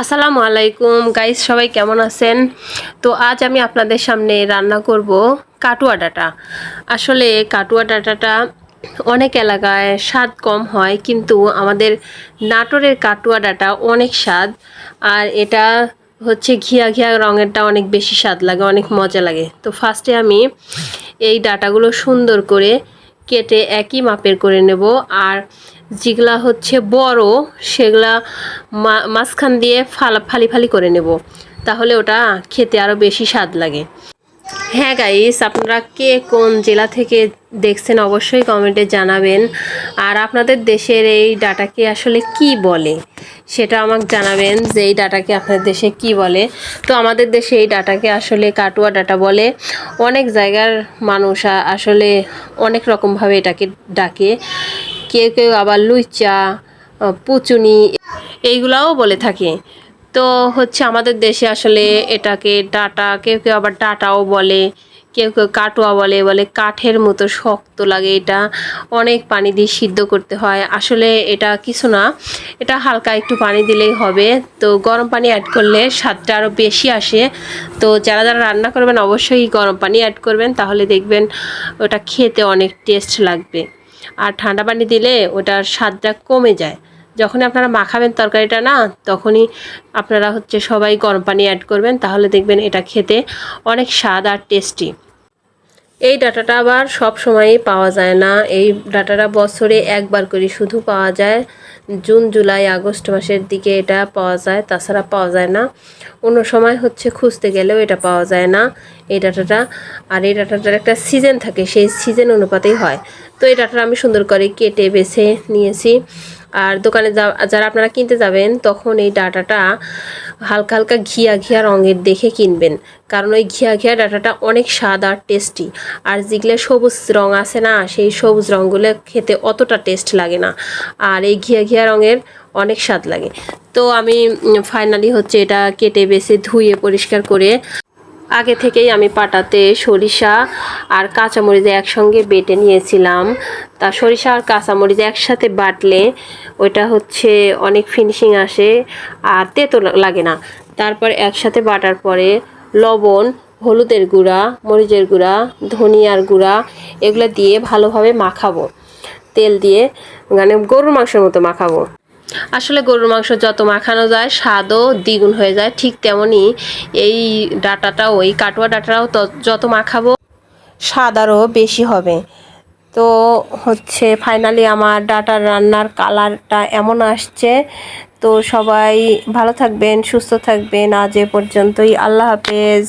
আসসালামু আলাইকুম। গাইস সবাই কেমন আছেন? তো আজ আমি আপনাদের সামনে রান্না করব কাটুয়া ডাটা। আসলে কাটুয়া ডাটাটা অনেক এলাকায় স্বাদ কম হয়, কিন্তু আমাদের নাটোরের কাটুয়া ডাটা অনেক স্বাদ। আর এটা হচ্ছে ঘিয়া ঘিয়া রঙেরটা অনেক বেশি স্বাদ লাগে, অনেক মজা লাগে। তো ফার্স্টে আমি এই ডাটাগুলো সুন্দর করে কেটে একই মাপের করে নেব। আর যেগুলা হচ্ছে বড়, সেগুলা মাঝখান দিয়ে ফালা, ফালি ফালি করে নেব। তাহলে ওটা খেতে আরও বেশি স্বাদ লাগে। হ্যাঁ গাইস আপনারা কে কোন জেলা থেকে দেখছেন অবশ্যই কমেন্টে জানাবেন। আর আপনাদের দেশের এই ডাটাকে আসলে কি বলে, সেটা আমাকে জানাবেন যে এই ডাটাকে আপনাদের দেশে কি বলে। তো আমাদের দেশে এই ডাটাকে আসলে কাটুয়া ডাটা বলে। অনেক জায়গার মানুষ আসলে অনেক রকমভাবে এটাকে ডাকে। কেউ কেউ আবার লুইচা পুচুনি এইগুলাও বলে থাকে। তো হচ্ছে আমাদের দেশে আসলে এটাকে ডাটা, কেউ কেউ আবার ডাটাও বলে, কেউ কেউ কাটোয়া বলে বলে কাঠের মতো শক্ত লাগে এটা। অনেক পানি দিয়ে সিদ্ধ করতে হয়। আসলে এটা কিছু না, এটা হালকা একটু পানি দিলেই হবে। তো গরম পানি অ্যাড করলে স্বাদটা আরও বেশি আসে। তো যারা যারা রান্না করবেন অবশ্যই গরম পানি অ্যাড করবেন, তাহলে দেখবেন ওটা খেতে অনেক টেস্ট লাগবে। আর ঠান্ডা পানি দিলে ওটার স্বাদটা কমে যায়। যখন আপনারা মাখাবেন তরকারিটা না, তখনই আপনারা হচ্ছে সবাই গরম পানি অ্যাড করবেন, তাহলে দেখবেন এটা খেতে অনেক স্বাদ আর টেস্টি এই ডাটাটা আবার সব সময়ই পাওয়া যায় না। এই ডাটাটা বছরে একবার করে শুধু পাওয়া যায়। জুন, জুলাই, আগস্ট মাসের দিকে এটা পাওয়া যায়, তাছাড়া পাওয়া যায় না। অন্য সময় হচ্ছে খুঁজতে গেলেও এটা পাওয়া যায় না এই ডাটাটা। আর এই ডাটাটার একটা সিজন থাকে, সেই সিজন অনুপাতেই হয়। তো এই ডাটাটা আমি সুন্দর করে কেটে, বেছে নিয়েছি। আর দোকানে যা- যারা আপনারা কিনতে যাবেন, তখন এই ডাটাটা হালকা হালকা ঘিয়া ঘিয়া রঙের দেখে কিনবেন। কারণ ওই ঘিয়া ঘিয়া ডাটাটা অনেক স্বাদ আর টেস্টি। আর যেগুলো সবুজ রং আছে না, সেই সবুজ রঙগুলো খেতে অতটা টেস্ট লাগে না। আর এই ঘিয়া ঘিয়া রঙের অনেক স্বাদ লাগে। তো আমি ফাইনালি হচ্ছে এটা কেটে, বেছে, ধুয়ে, পরিষ্কার করে আগে থেকেই আমি পাটাতে সরিষা আর কাঁচামরিচ একসঙ্গে বেটে নিয়েছিলাম। তা সরিষা আর কাঁচামরিচ একসাথে বাটলে ওইটা হচ্ছে অনেক ফিনিশিং আসে আর তেতো লাগে না। তারপর একসাথে বাটার পরে লবণ, হলুদের গুঁড়া, মরিচের গুঁড়া, ধনিয়ার গুঁড়া এগুলো দিয়ে ভালোভাবে মাখাবো। তেল দিয়ে মানে গরুর মাংসের মতো মাখাবো। আসলে গরুর মাংস যত মাখানো যায়, স্বাদও দ্বিগুণ হয়ে যায়, ঠিক তেমনই এই ডাটাটাও, এই কাটুয়া ডাটাটাও যত মাখাবো স্বাদ আরও বেশি হবে। তো হচ্ছে ফাইনালি আমার ডাটার রান্নার কালারটা এমন আসছে। তো সবাই ভালো থাকবেন, সুস্থ থাকবেন। আজ এ পর্যন্তই। আল্লাহ হাফেজ।